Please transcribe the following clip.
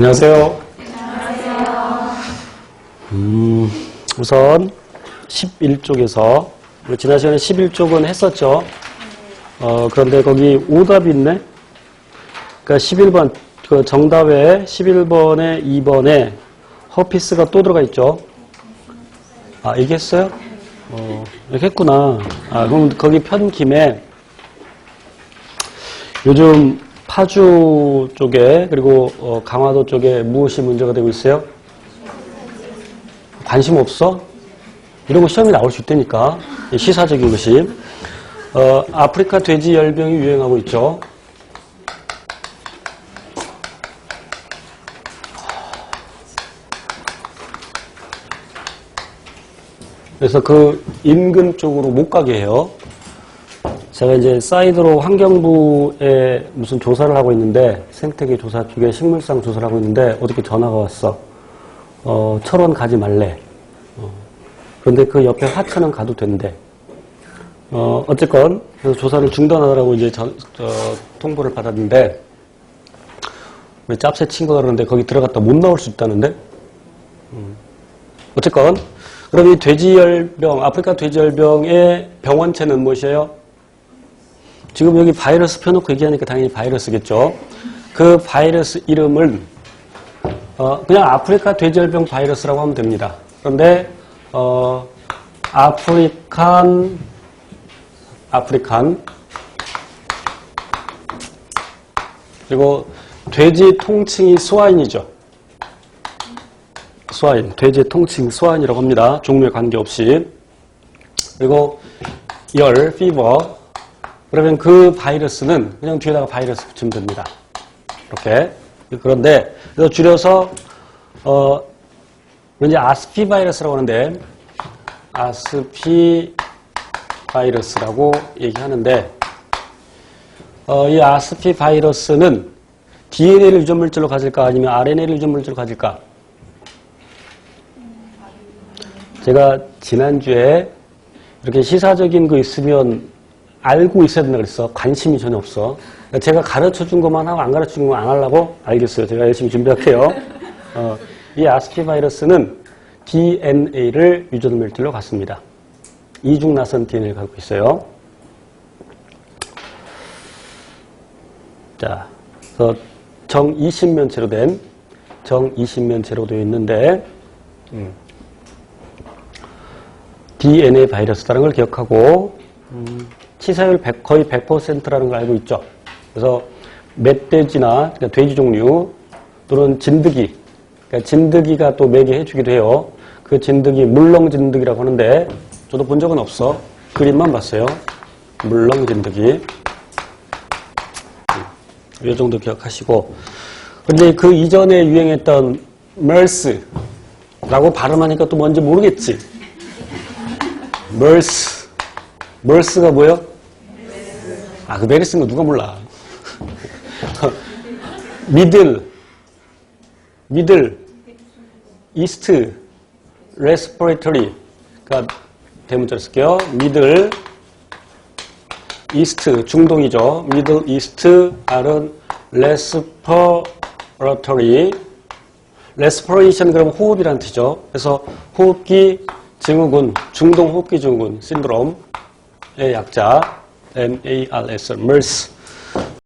안녕하세요. 음, 우선 11쪽에서 우리 지난 시간에 11쪽은 했었죠. 어, 그런데 거기 오답이 있네. 그러니까 11번 그 정답에 11번에 2번에 허피스가 또 들어가 있죠. 아, 얘기했어요? 어, 얘기했구나. 아, 그럼 거기 편 김에 요즘 파주 쪽에 그리고 어, 강화도 쪽에 무엇이 문제가 되고 있어요? 관심 없어? 이런 거 시험에 나올 수 있다니까 시사적인 것이 어, 아프리카 돼지 열병이 유행하고 있죠. 그래서 그 인근 쪽으로 못 가게 해요. 제가 이제 사이드로 환경부에 무슨 조사를 하고 있는데 생태계 조사 쪽에 식물상 조사를 하고 있는데 어저께 전화가 왔어. 어, 철원 가지 말래. 어, 그런데 그 옆에 하천은 가도 된대. 어, 어쨌건 그래서 조사를 중단하라고 이제 저, 저 통보를 받았는데 우리 짭새 친구가 그러는데 거기 들어갔다 못 나올 수 있다는데. 음. 어쨌건 그럼 이 돼지열병, 아프리카 돼지열병의 병원체는 무엇이에요? 지금 여기 바이러스 펴놓고 얘기하니까 당연히 바이러스겠죠. 그 바이러스 이름을 어, 그냥 아프리카 돼지열병 바이러스라고 하면 됩니다. 그런데 어, 아프리칸 아프리칸 그리고 돼지 통칭이 스와인이죠. 스와인, 돼지 통칭 스와인이라고 합니다. 종류에 관계없이. 그리고 열, 피버. 그러면 그 바이러스는 그냥 뒤에다가 바이러스 붙이면 됩니다. 이렇게. 그런데, 그래서 줄여서, 어, 왠지 아스피 바이러스라고 하는데, 아스피 바이러스라고 얘기하는데, 어, 이 아스피 바이러스는 DNA를 유전 물질로 가질까 아니면 RNA를 유전 물질로 가질까? 제가 지난주에 이렇게 시사적인 거 있으면 알고 있어야 된다 그랬어. 관심이 전혀 없어. 제가 가르쳐 준 것만 하고 안 가르쳐 준거안 하려고 알겠어요. 제가 열심히 준비할게요. 어, 이 아스피 바이러스는 DNA를 유전 물질로 갖습니다. 이중 나선 DNA를 갖고 있어요. 자, 그래서 정20면체로 된 정20면체로 되어 있는데 음, DNA 바이러스라는 걸 기억하고 음, 치사율 100, 거의 100%라는 걸 알고 있죠. 그래서 멧돼지나 그러니까 돼지 종류 또는 진드기, 그러니까 진드기가 또 매개 해주기도 해요. 그 진드기 물렁 진드기라고 하는데 저도 본 적은 없어. 그림만 봤어요. 물렁 진드기. 이 정도 기억하시고. 근데 그 이전에 유행했던 MERS라고 발음하니까 또 뭔지 모르겠지. MERS. MERS가 뭐예요? 아, 그 메르스인 거 누가 몰라. 미들, 미들, 이스트. 그러니까 대문자로 쓸게요. 미들, 이스트, 중동이죠. 미들 이스트, R은 레스퍼러터리. 레스퍼레이션 그러면 호흡이란 뜻이죠. 그래서 호흡기 증후군, 중동 호흡기 증후군, 신드롬의 약자, MARS, MERS.